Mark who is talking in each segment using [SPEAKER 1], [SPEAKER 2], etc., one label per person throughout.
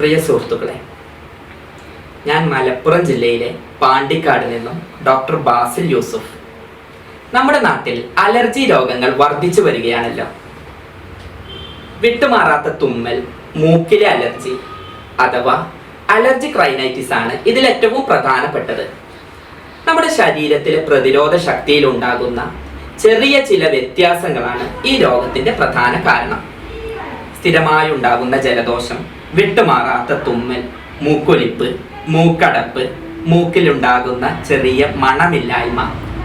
[SPEAKER 1] പ്രിയ സുഹൃത്തുക്കളെ ഞാൻ മലപ്പുറം ജില്ലയിലെ പാണ്ടിക്കാട് നിന്നും ഡോക്ടർ ബാസിൽ യൂസുഫ്. നമ്മുടെ നാട്ടിൽ അലർജി രോഗങ്ങൾ വർദ്ധിച്ചു വരികയാണല്ലോ. വിട്ടുമാറാത്ത തുമ്മൽ മൂക്കിലെ അലർജി അഥവാ അലർജി ക്രൈനൈറ്റിസ് ആണ് ഇതിൽ ഏറ്റവും പ്രധാനപ്പെട്ടത്. നമ്മുടെ ശരീരത്തിലെ പ്രതിരോധ ശക്തിയിൽ ഉണ്ടാകുന്ന ചെറിയ ചില വ്യത്യാസങ്ങളാണ് ഈ രോഗത്തിന്റെ പ്രധാന കാരണം. സ്ഥിരമായി ഉണ്ടാകുന്ന ജലദോഷം വിട്ടുമാറാത്ത തുമ്മൽ മൂക്കൊലിപ്പ് മൂക്കടപ്പ് മൂക്കിലുണ്ടാകുന്ന ചെറിയ മണമില്ലായ്മ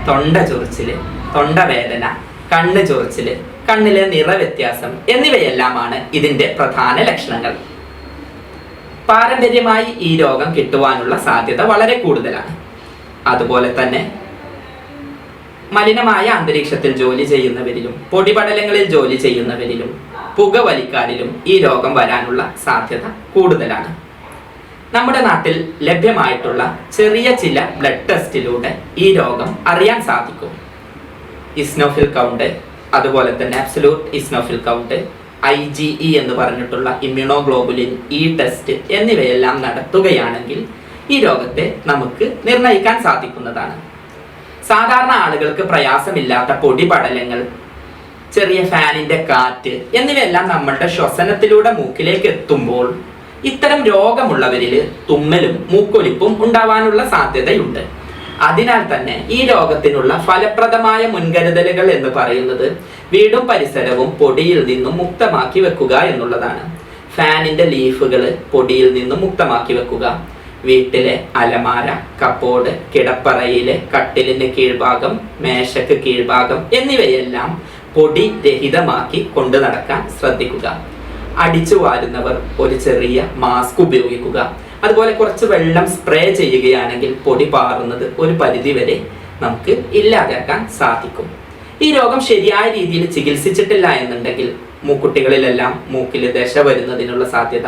[SPEAKER 1] തൊണ്ട ചൊറിച്ചിൽ തൊണ്ടവേദന കണ്ണ് ചൊറിച്ചിൽ കണ്ണിലെ നിറവ്യത്യാസം എന്നിവയെല്ലാമാണ് ഇതിന്റെ പ്രധാന ലക്ഷണങ്ങൾ. പാരമ്പര്യമായി ഈ രോഗം കിട്ടുവാനുള്ള സാധ്യത വളരെ കൂടുതലാണ്. അതുപോലെ തന്നെ മലിനമായ അന്തരീക്ഷത്തിൽ ജോലി ചെയ്യുന്നവരിലും പൊടിപടലങ്ങളിൽ ജോലി ചെയ്യുന്നവരിലും പുകവലിക്കാരിലും ഈ രോഗം വരാനുള്ള സാധ്യത കൂടുതലാണ്. നമ്മുടെ നാട്ടിൽ ലഭ്യമായിട്ടുള്ള ചെറിയ ചില ബ്ലഡ് ടെസ്റ്റിലൂടെ ഈ രോഗം അറിയാൻ സാധിക്കും. ഇസ്നോഫിൽ കൗണ്ട് അതുപോലെ തന്നെ absolute eosinophil count I G E എന്ന് പറഞ്ഞിട്ടുള്ള ഇമ്മ്യൂണോഗ്ലോബുലിൻ ഇ ടെസ്റ്റ് എന്നിവയെല്ലാം നടത്തുകയാണെങ്കിൽ ഈ രോഗത്തെ നമുക്ക് നിർണയിക്കാൻ സാധിക്കുന്നതാണ്. സാധാരണ ആളുകൾക്ക് പ്രയാസമില്ലാത്ത പൊടിപടലങ്ങൾ ചെറിയ ഫാനിന്റെ കാറ്റ് എന്നിവയെല്ലാം നമ്മളുടെ ശ്വസനത്തിലൂടെ മൂക്കിലേക്ക് എത്തുമ്പോൾ ഇത്തരം രോഗമുള്ളവരിൽ തുമ്മലും മൂക്കൊലിപ്പും ഉണ്ടാവാനുള്ള സാധ്യതയുണ്ട്. അതിനാൽ തന്നെ ഈ രോഗത്തിനുള്ള ഫലപ്രദമായ മുൻകരുതലുകൾ എന്ന് പറയുന്നത് വീടും പരിസരവും പൊടിയിൽ നിന്നും മുക്തമാക്കി വെക്കുക എന്നുള്ളതാണ്. ഫാനിന്റെ ലീഫുകൾ പൊടിയിൽ നിന്നും മുക്തമാക്കി വെക്കുക. വീട്ടിലെ അലമാര കപ്പോട് കിടപ്പറയിലെ കട്ടിലിന്റെ കീഴ്ഭാഗം മേശക്ക് കീഴ്ഭാഗം എന്നിവയെല്ലാം പൊടി രഹിതമാക്കി കൊണ്ടു നടക്കാൻ ശ്രദ്ധിക്കുക. അടിച്ചു വാരുന്നവർ ഒരു ചെറിയ മാസ്ക് ഉപയോഗിക്കുക. അതുപോലെ കുറച്ച് വെള്ളം സ്പ്രേ ചെയ്യുകയാണെങ്കിൽ പൊടി പാറുന്നത് ഒരു പരിധി വരെ നമുക്ക് ഇല്ലാതാക്കാൻ സാധിക്കും. ഈ രോഗം ശരിയായ രീതിയിൽ ചികിത്സിച്ചിട്ടില്ല എന്നുണ്ടെങ്കിൽ മൂക്കുട്ടികളിലെല്ലാം മൂക്കിൽ ദശ വരുന്നതിനുള്ള സാധ്യത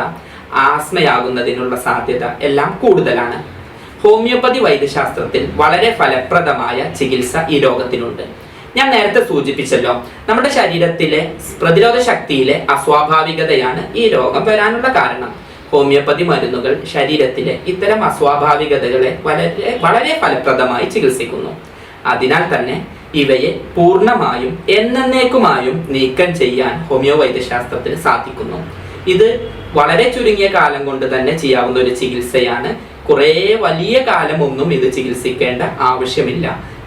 [SPEAKER 1] ആസ്മയാകുന്നതിനുള്ള സാധ്യത എല്ലാം കൂടുതലാണ്. ഹോമിയോപ്പതി വൈദ്യശാസ്ത്രത്തിൽ വളരെ ഫലപ്രദമായ ചികിത്സ ഈ രോഗത്തിനുണ്ട്. ഞാൻ നേരത്തെ സൂചിപ്പിച്ചല്ലോ നമ്മുടെ ശരീരത്തിലെ പ്രതിരോധ ശക്തിയിലെ അസ്വാഭാവികതയാണ് ഈ രോഗം വരാനുള്ള കാരണം. ഹോമിയോപ്പതി മരുന്നുകൾ ശരീരത്തിലെ ഇത്തരം അസ്വാഭാവികതകളെ വളരെ വളരെ ഫലപ്രദമായി ചികിത്സിക്കുന്നു. അതിനാൽ തന്നെ ഇവയെ പൂർണമായും എന്നേക്കുമായും നീക്കം ചെയ്യാൻ ഹോമിയോ വൈദ്യശാസ്ത്രത്തിന് സാധിക്കുന്നു. ഇത് വളരെ ചുരുങ്ങിയ കാലം കൊണ്ട് തന്നെ ചെയ്യാവുന്ന ഒരു ചികിത്സയാണ് കുറേ വലിയ കാലമൊന്നും ഇത് ചികിത്സിക്കേണ്ട ആവശ്യമില്ല.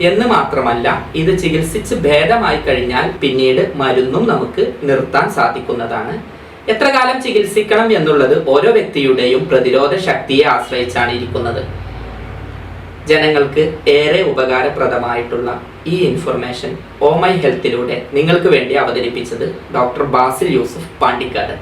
[SPEAKER 1] എന്ന് മാത്രമല്ല ഇത് ചികിത്സിച്ച് ഭേദമായി കഴിഞ്ഞാൽ പിന്നീട് മരുന്നും നമുക്ക് നിർത്താൻ സാധിക്കുന്നതാണ്. എത്ര കാലം ചികിത്സിക്കണം എന്നുള്ളത് ഓരോ വ്യക്തിയുടെയും പ്രതിരോധ ശക്തിയെ ആശ്രയിച്ചാണ് ഇരിക്കുന്നത്. ജനങ്ങൾക്ക് ഏറെ ഉപകാരപ്രദമായിട്ടുള്ള ഈ ഇൻഫർമേഷൻ ഓ മൈ ഹെൽത്തിലൂടെ നിങ്ങൾക്ക് വേണ്ടി അവതരിപ്പിച്ചത് ഡോക്ടർ ബാസിൽ യൂസഫ് പാണ്ടിക്കാട്.